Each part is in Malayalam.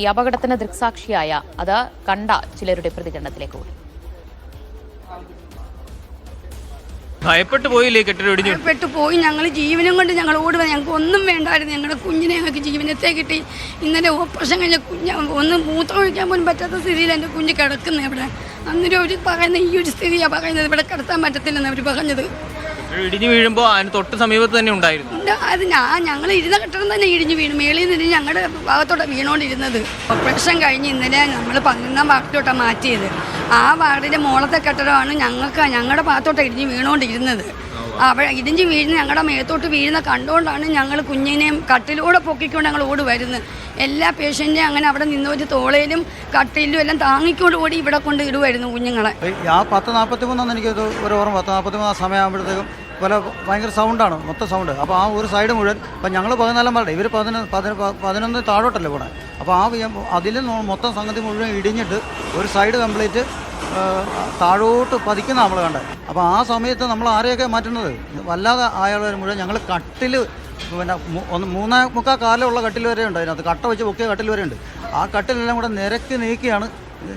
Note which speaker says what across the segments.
Speaker 1: ഈ അപകടത്തിന് ദൃക്സാക്ഷിയായ അത് കണ്ട ചിലരുടെ പ്രതികരണത്തിലേക്ക് കൂടി
Speaker 2: ഭയപ്പെട്ടു പോയില്ലേ കെട്ടിടം ഇടിഞ്ഞു?
Speaker 3: പെട്ടു പോയി. ഞങ്ങൾ ജീവനും കൊണ്ട് ഞങ്ങൾ ഓടുക ഞങ്ങൾക്ക് ഒന്നും വേണ്ടായിരുന്നു. ഞങ്ങളുടെ കുഞ്ഞിനെ ഞങ്ങൾക്ക് ജീവനത്തെ കിട്ടി. ഇന്നലെ ഓപ്പറേഷൻ കഴിഞ്ഞ കുഞ്ഞ് ഒന്ന് മൂത്രം ഒഴിക്കാൻ പോലും പറ്റാത്ത സ്ഥിതിയിൽ എന്റെ കുഞ്ഞ് കിടക്കുന്നത് ഇവിടെ. അന്നേരം അവർ പറയുന്ന ഈ ഒരു സ്ഥിതിയാണ് പറയുന്നത്. ഇവിടെ കിടത്താൻ പറ്റത്തില്ലെന്ന് അവർ പറഞ്ഞത്.
Speaker 2: ഇടിഞ്ഞു വീഴുമ്പോൾ അതിന് തൊട്ട് സമീപത്ത് തന്നെ ഉണ്ടായിരുന്നു.
Speaker 3: ഉണ്ട്. അത് ഞാൻ ഞങ്ങൾ ഇരുന്ന കെട്ടിടം തന്നെ ഇടിഞ്ഞു വീണു. മേളിൽ നിന്ന് ഞങ്ങളുടെ ഭാഗത്തോട്ട് വീണോണ്ടിരുന്നത് ഓപ്പറേഷൻ കഴിഞ്ഞ് ഇന്നലെ നമ്മൾ പതിനൊന്നാം വാർഡിലോട്ടാണ് മാറ്റിയത്. ആ വാർഡിന്റെ മോളത്തെ കെട്ടിടമാണ് ഞങ്ങൾക്ക് ഞങ്ങളുടെ ഭാഗത്തോട്ട് ഇടിഞ്ഞ് വീണോണ്ടിരുന്നത് അവിടെ ഇടിഞ്ഞ് വീഴുന്ന ഞങ്ങളുടെ മേത്തോട്ട് വീഴുന്ന കണ്ടുകൊണ്ടാണ് ഞങ്ങൾ കുഞ്ഞിനെയും കട്ടിലൂടെ പൊക്കിക്കൊണ്ട് ഞങ്ങൾ ഓടി വരുന്നത്. എല്ലാ പേഷ്യന്റിനെയും അങ്ങനെ അവിടെ നിന്ന് ഒരു തോളയിലും കട്ടിലും എല്ലാം താങ്ങിക്കൊണ്ട് ഓടി ഇവിടെ കൊണ്ട് ഇടുമായിരുന്നു കുഞ്ഞുങ്ങളെ.
Speaker 4: ആ പത്ത് നാൽപ്പത്തി മൂന്നാന്ന് എനിക്ക് ഒരു ഓർമ്മ. പത്ത് നാൽപ്പത്തി മൂന്ന് സമയമാകുമ്പോഴത്തേക്കും പല ഭയങ്കര സൗണ്ടാണ് മൊത്തം സൗണ്ട് അപ്പോൾ ആ ഒരു സൈഡ് മുഴുവൻ ഇപ്പം ഞങ്ങൾ പതിനാലാം പാടെ ഇവർ പതിന പതിന പതിനൊന്ന് താഴോട്ടല്ലേ പോണേ? അപ്പോൾ ആ അതിൽ മൊത്തം സംഗതി മുഴുവൻ ഇടിഞ്ഞിട്ട് ഒരു സൈഡ് കംപ്ലീറ്റ് താഴോട്ട് പതിക്കുന്ന നമ്മൾ കണ്ടത് അപ്പോൾ ആ സമയത്ത് നമ്മൾ ആരെയൊക്കെ മാറ്റുന്നത്? വല്ലാതെ ആയാലും മുഴുവൻ ഞങ്ങൾ കട്ടിൽ പിന്നെ ഒന്ന് മൂന്നേ മുക്കാൽ കാലമുള്ള കട്ടിൽ വരെ ഉണ്ട് അതിനകത്ത്. കട്ട വെച്ച് പൊക്കിയ കട്ടിൽ വരെ ഉണ്ട്. ആ കട്ടിലെല്ലാം കൂടെ നിരക്കി നീക്കിയാണ്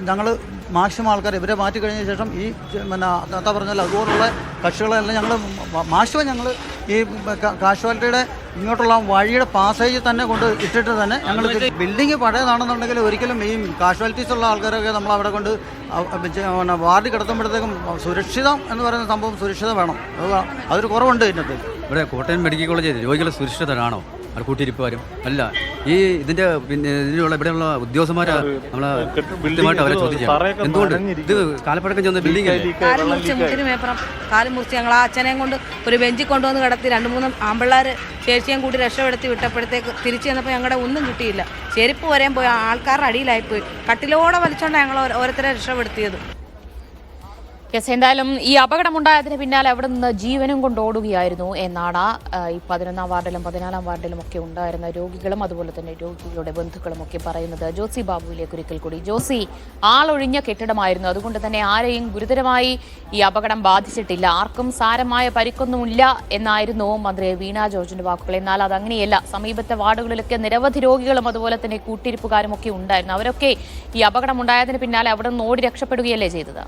Speaker 4: ഞങ്ങൾ മാക്സിമം ആൾക്കാർ ഇവരെ മാറ്റി കഴിഞ്ഞ ശേഷം ഈ പിന്നെ എന്താ പറഞ്ഞാൽ അതുപോലുള്ള കക്ഷികളെല്ലാം ഞങ്ങൾ മാക്സിമം ഞങ്ങൾ ഈ കാഷ്വാലിറ്റിയുടെ ഇങ്ങോട്ടുള്ള വഴിയുടെ പാസേജ് തന്നെ കൊണ്ട് ഇട്ടിട്ട് തന്നെ ഞങ്ങൾ ബിൽഡിംഗ് പഴയതാണെന്നുണ്ടെങ്കിൽ ഒരിക്കലും ഈ കാഷ്വാലിറ്റീസ് ഉള്ള ആൾക്കാരൊക്കെ നമ്മൾ അവിടെ കൊണ്ട് വാർഡ് കിടത്തുമ്പോഴത്തേക്കും സുരക്ഷിതം എന്ന് പറയുന്ന സംഭവം സുരക്ഷിതം വേണം. അതൊരു കുറവുണ്ട് ഇതിനകത്ത്.
Speaker 5: ഇവിടെ കോട്ടയം മെഡിക്കൽ കോളേജിൽ രോഗികളെ സുരക്ഷിതരാണോ? അവർ വരും. അല്ല ഈ ഇതിന്റെ പിന്നെ ഇതിലുള്ള ഇവിടെയുള്ള ഉദ്യോഗസ്ഥന്മാരെ നമ്മളെ കൃത്യമായിട്ട് അവരെ ചോദിക്കാം എന്തുകൊണ്ട്? ഇത് കാലപ്പഴക്കം ചെന്ന ബിൽഡിംഗ്
Speaker 6: കാൽ മുറിച്ച് മുട്ടിന് മേപ്പുറം. കാൽ മുറിച്ച് ഞങ്ങൾ ആ അച്ഛനെയും കൊണ്ട് ഒരു ബെഞ്ചിൽ കൊണ്ടുവന്ന് കിടത്തി രണ്ട് മൂന്ന് ആമ്പിള്ളേർ ചേച്ചിയും കൂടി രക്ഷപ്പെടുത്തി വിട്ടപ്പോഴത്തേക്ക് തിരിച്ചു ചെന്നപ്പോൾ ഞങ്ങളുടെ ഒന്നും കിട്ടിയില്ല. ചെരുപ്പ് വരെയും പോയി ആൾക്കാരുടെ അടിയിലായിപ്പോയി. കട്ടിലോടെ വലിച്ചോണ്ടാണ് ഞങ്ങൾ ഓരോ- ഓരോരുത്തരെ രക്ഷപ്പെടുത്തിയത്.
Speaker 1: യെസ് എന്തായാലും ഈ അപകടമുണ്ടായതിന് പിന്നാലെ അവിടെ നിന്ന് ജീവനും കൊണ്ട് ഓടുകയായിരുന്നു എന്നാണ് ഈ പതിനൊന്നാം വാർഡിലും പതിനാലാം വാർഡിലും ഒക്കെ ഉണ്ടായിരുന്ന രോഗികളും അതുപോലെ തന്നെ രോഗികളുടെ ബന്ധുക്കളും ഒക്കെ പറയുന്നത്. ജോസി ബാബുവിലേക്ക് ഒരിക്കൽ കൂടി. ജോസി ആളൊഴിഞ്ഞ കെട്ടിടമായിരുന്നു. അതുകൊണ്ട് തന്നെ ആരെയും ഗുരുതരമായി ഈ അപകടം ബാധിച്ചിട്ടില്ല. ആർക്കും സാരമായ പരിക്കൊന്നുമില്ല എന്നായിരുന്നു മന്ത്രി വീണ ജോർജിന്റെ വാക്കുകൾ. എന്നാൽ അതങ്ങനെയല്ല സമീപത്തെ വാർഡുകളിലൊക്കെ നിരവധി രോഗികളും അതുപോലെ തന്നെ കൂട്ടിരിപ്പുകാരും ഒക്കെ ഉണ്ടായിരുന്നു. അവരൊക്കെ ഈ അപകടമുണ്ടായതിന് പിന്നാലെ അവിടെ നിന്ന് ഓടി രക്ഷപ്പെടുകയല്ലേ ചെയ്തത്?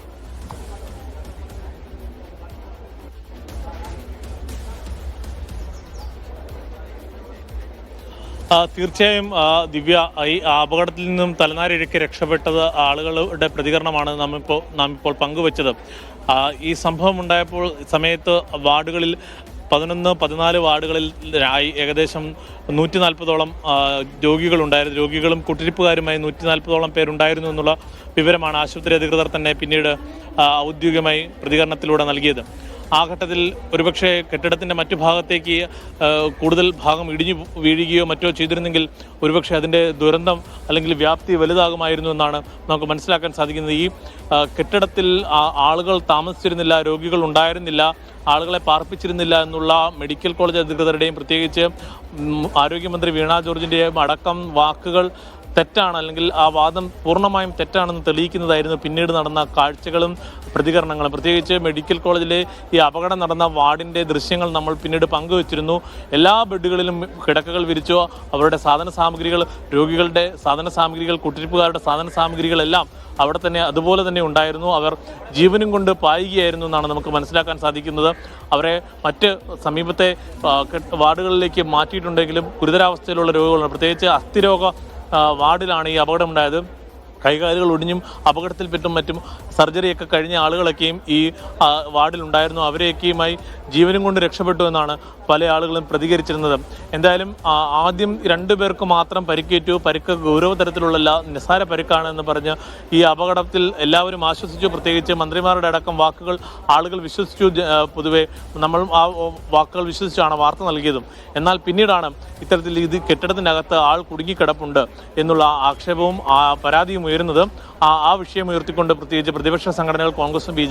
Speaker 7: തീർച്ചയായും ദിവ്യ ഈ അപകടത്തിൽ നിന്നും തലനാരിഴയ്ക്ക് രക്ഷപ്പെട്ടത് ആളുകളുടെ പ്രതികരണമാണ് നാം ഇപ്പോൾ നാം ഇപ്പോൾ പങ്കുവച്ചത് ഈ സംഭവം ഉണ്ടായപ്പോൾ സമയത്ത് വാർഡുകളിൽ പതിനൊന്ന് പതിനാല് വാർഡുകളിൽ ഏകദേശം നൂറ്റി നാൽപ്പതോളം രോഗികളുണ്ടായിരുന്നു. രോഗികളും കുട്ടിരിപ്പുകാരുമായി നൂറ്റി നാൽപ്പതോളം പേരുണ്ടായിരുന്നു എന്നുള്ള വിവരമാണ് ആശുപത്രി അധികൃതർ തന്നെ പിന്നീട് ഔദ്യോഗികമായി പ്രതികരണത്തിലൂടെ നൽകിയത്. ആ ഘട്ടത്തിൽ ഒരുപക്ഷെ കെട്ടിടത്തിന്റെ മറ്റു ഭാഗത്തേക്ക് കൂടുതൽ ഭാഗം ഇടിഞ്ഞു വീഴുകയോ മറ്റോ ചെയ്തിരുന്നെങ്കിൽ ഒരുപക്ഷെ അതിന്റെ ദുരന്തം അല്ലെങ്കിൽ വ്യാപ്തി വലുതാകുമായിരുന്നു എന്നാണ് നമുക്ക് മനസ്സിലാക്കാൻ സാധിക്കുന്നത്. ഈ കെട്ടിടത്തിൽ ആളുകൾ താമസിച്ചിരുന്നില്ല രോഗികൾ ഉണ്ടായിരുന്നില്ല ആളുകളെ പാർപ്പിച്ചിരുന്നില്ല എന്നുള്ള മെഡിക്കൽ കോളേജ് അധികൃതരുടെയും പ്രത്യേകിച്ച് ആരോഗ്യമന്ത്രി വീണ ജോർജിന്റെയും അടക്കം വാക്കുകൾ തെറ്റാണ് അല്ലെങ്കിൽ ആ വാദം പൂർണമായും തെറ്റാണെന്ന് തെളിയിക്കുന്നതായിരുന്നു പിന്നീട് നടന്ന കാഴ്ചകളും പ്രതികരണങ്ങളും. പ്രത്യേകിച്ച് മെഡിക്കൽ കോളേജിലെ ഈ അപകടം നടന്ന വാർഡിന്റെ ദൃശ്യങ്ങൾ നമ്മൾ പിന്നീട് പങ്കുവച്ചിരുന്നു. എല്ലാ ബെഡുകളിലും കിടക്കകൾ വിരിച്ചു. അവരുടെ സാധന സാമഗ്രികൾ രോഗികളുടെ സാധന സാമഗ്രികൾ കുട്ടിരിപ്പുകാരുടെ സാധന സാമഗ്രികളെല്ലാം അവിടെ തന്നെ അതുപോലെ തന്നെ ഉണ്ടായിരുന്നു. അവർ ജീവനും കൊണ്ട് പായുകയായിരുന്നു എന്നാണ് നമുക്ക് മനസ്സിലാക്കാൻ സാധിക്കുന്നത്. അവരെ മറ്റ് സമീപത്തെ വാർഡുകളിലേക്ക് മാറ്റിയിട്ടുണ്ടെങ്കിലും ഗുരുതരാവസ്ഥയിലുള്ള രോഗികളുണ്ട് പ്രത്യേകിച്ച് അസ്ഥിരോഗ വാർഡിലാണ് ഈ അപകടമുണ്ടായത് കൈകാലുകൾ ഒടിഞ്ഞും അപകടത്തിൽപ്പെട്ടും മറ്റും സർജറിയൊക്കെ കഴിഞ്ഞ ആളുകളൊക്കെയും ഈ വാർഡിലുണ്ടായിരുന്നു. അവരെയൊക്കെയുമായി ജീവനും കൊണ്ട് രക്ഷപ്പെട്ടു എന്നാണ് പല ആളുകളും പ്രതികരിച്ചിരുന്നത്. എന്തായാലും ആദ്യം രണ്ടു പേർക്ക് മാത്രം പരിക്കേറ്റു. പരിക്ക് ഗൗരവതരത്തിലുള്ള നിസ്സാര പരിക്കാണ് എന്ന് പറഞ്ഞ് ഈ അപകടത്തിൽ എല്ലാവരും ആശ്വസിച്ചു. പ്രത്യേകിച്ച് മന്ത്രിമാരുടെ അടക്കം വാക്കുകൾ ആളുകൾ വിശ്വസിച്ചു. പൊതുവെ നമ്മൾ ആ വാക്കുകൾ വിശ്വസിച്ചാണ് വാർത്ത നൽകിയതും. എന്നാൽ പിന്നീടാണ് ഇത്തരത്തിൽ ഇത് കെട്ടിടത്തിനകത്ത് ആൾ കുടുങ്ങിക്കിടപ്പുണ്ട് എന്നുള്ള ആക്ഷേപവും പരാതിയും ഉയരുന്നത്. ആ വിഷയം ഉയർത്തിക്കൊണ്ട് പ്രത്യേകിച്ച് പ്രതിപക്ഷ സംഘടനകൾ കോൺഗ്രസും ബി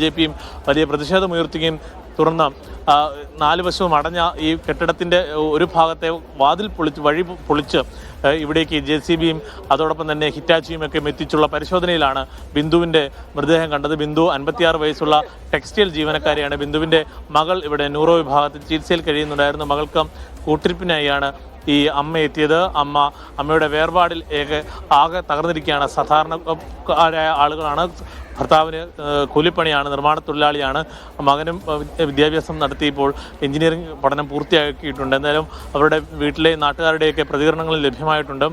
Speaker 7: വലിയ പ്രതിഷേധം ഉയർത്തുകയും തുടർന്ന് ആ, നാല് വശവും അടഞ്ഞ ഈ കെട്ടിടത്തിന്റെ ഒരു ഭാഗത്തെ വാതിൽ പൊളിച്ച് വഴി പൊളിച്ച് ഇവിടേക്ക് ജെ സി ബിയും അതോടൊപ്പം തന്നെ ഹിറ്റാച്ചിയും ഒക്കെ എത്തിച്ചുള്ള പരിശോധനയിലാണ് ബിന്ദുവിന്റെ മൃതദേഹം കണ്ടത്. ബിന്ദു അൻപത്തിയാറ് വയസ്സുള്ള ടെക്സ്റ്റൈൽ ജീവനക്കാരിയാണ്. ബിന്ദുവിന്റെ മകൾ ഇവിടെ ന്യൂറോ വിഭാഗത്തിൽ ചികിത്സയിൽ കഴിയുന്നുണ്ടായിരുന്നു. മകൾക്ക് കൂട്ടിരിപ്പിനായാണ് ഈ അമ്മ എത്തിയത്. അമ്മ അമ്മയുടെ വേർപാടിൽ ഏക ആകെ തകർന്നിരിക്കുകയാണ്. സാധാരണ ആളുകളാണ് ഭർത്താവിന് കൂലിപ്പണിയാണ് നിർമ്മാണ തൊഴിലാളിയാണ് മകനും വിദ്യാഭ്യാസം നടത്തിയപ്പോൾ എഞ്ചിനീയറിംഗ് പഠനം പൂർത്തിയാക്കിയിട്ടുണ്ട്. എന്തായാലും അവരുടെ വീട്ടിലെ നാട്ടുകാരുടെയൊക്കെ പ്രതികരണങ്ങൾ ലഭ്യമായിട്ടുണ്ട്.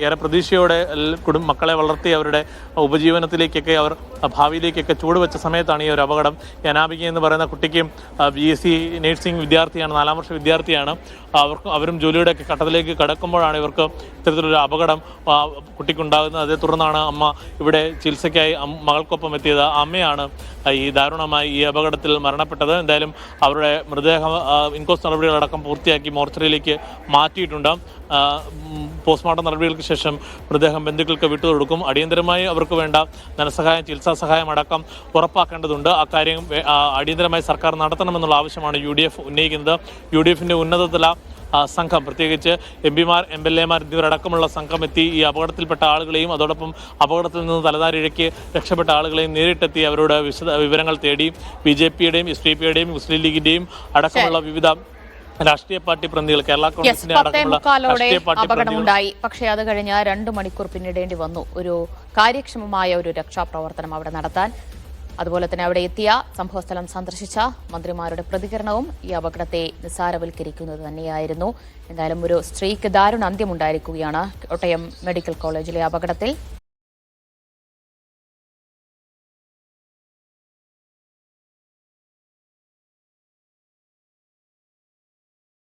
Speaker 7: ഏറെ പ്രതീക്ഷയോടെ കുടും മക്കളെ വളർത്തി അവരുടെ ഉപജീവനത്തിലേക്കൊക്കെ അവർ ഭാവിയിലേക്കൊക്കെ വെച്ച സമയത്താണ് ഈ ഒരു അപകടം. യനാബിക എന്ന് പറയുന്ന കുട്ടിക്കും ബി എസ് സി നഴ്സിംഗ് വിദ്യാർത്ഥിയാണ് നാലാം വർഷ വിദ്യാർത്ഥിയാണ്. അവർക്കും അവരും ജോലിയുടെ ഒക്കെ ഘട്ടത്തിലേക്ക് കടക്കുമ്പോഴാണ് ഇവർക്ക് ഇത്തരത്തിലൊരു അപകടം കുട്ടിക്കുണ്ടാകുന്നത്. അതേ തുടർന്നാണ് അമ്മ ഇവിടെ ചികിത്സയ്ക്കായി അം- മകൾക്കൊപ്പം എത്തിയത് അമ്മയാണ്. ഈ ദാരുണമായി ഈ അപകടത്തിൽ മരണപ്പെട്ടത്. എന്തായാലും അവരുടെ മൃതദേഹം ഇൻകോസ് നടപടികളടക്കം പൂർത്തിയാക്കി മോർച്ചറിയിലേക്ക് മാറ്റിയിട്ടുണ്ട്. പോസ്റ്റ്മോർട്ടം നടപടികൾക്ക് ശേഷം മൃതദേഹം ബന്ധുക്കൾക്ക് വിട്ടുകൊടുക്കും. അടിയന്തരമായി അവർക്ക് വേണ്ട ധനസഹായം ചികിത്സാ സഹായം അടക്കം ഉറപ്പാക്കേണ്ടതുണ്ട്. അക്കാര്യം അടിയന്തരമായി സർക്കാർ നടത്തണമെന്നുള്ള ആവശ്യമാണ് യു ഡി എഫ് ഉന്നയിക്കുന്നത്. യു ഡി എഫിന്റെ ഉന്നതതല സംഘം. പ്രത്യേകിച്ച് എം പിമാർ എം എൽ എമാർ എന്നിവരടക്കമുള്ള സംഘം എത്തി ഈ അപകടത്തിൽപ്പെട്ട ആളുകളെയും അതോടൊപ്പം അപകടത്തിൽ നിന്ന് തലതാരിഴയ്ക്ക് രക്ഷപ്പെട്ട ആളുകളെയും നേരിട്ടെത്തി അവരോട് വിശദ വിവരങ്ങൾ തേടി ബി ജെ പിയുടെയും എസ് ഡി പിയുടെയും മുസ്ലിം ലീഗിന്റെയും അടക്കമുള്ള വിവിധ രാഷ്ട്രീയ പാർട്ടി പ്രതിനിധികൾ കേരള കോൺഗ്രസിന്റെ
Speaker 1: അപകടമുണ്ടായി. പക്ഷേ അത് കഴിഞ്ഞ് രണ്ട് മണിക്കൂർ പിന്നിടേണ്ടി വന്നു. ഒരു കാര്യക്ഷമമായ ഒരു രക്ഷാപ്രവർത്തനം അവിടെ നടത്താൻ അതുപോലെ തന്നെ അവിടെ എത്തിയ സംഭവസ്ഥലം സന്ദർശിച്ച മന്ത്രിമാരുടെ പ്രതികരണവും ഈ അപകടത്തെ നിസ്സാരവൽക്കരിക്കുന്നത് തന്നെയായിരുന്നു. എന്തായാലും ഒരു സ്ത്രീക്ക് ദാരുണ അന്ത്യമുണ്ടായിരിക്കുകയാണ് കോട്ടയം മെഡിക്കൽ കോളേജിലെ അപകടത്തിൽ.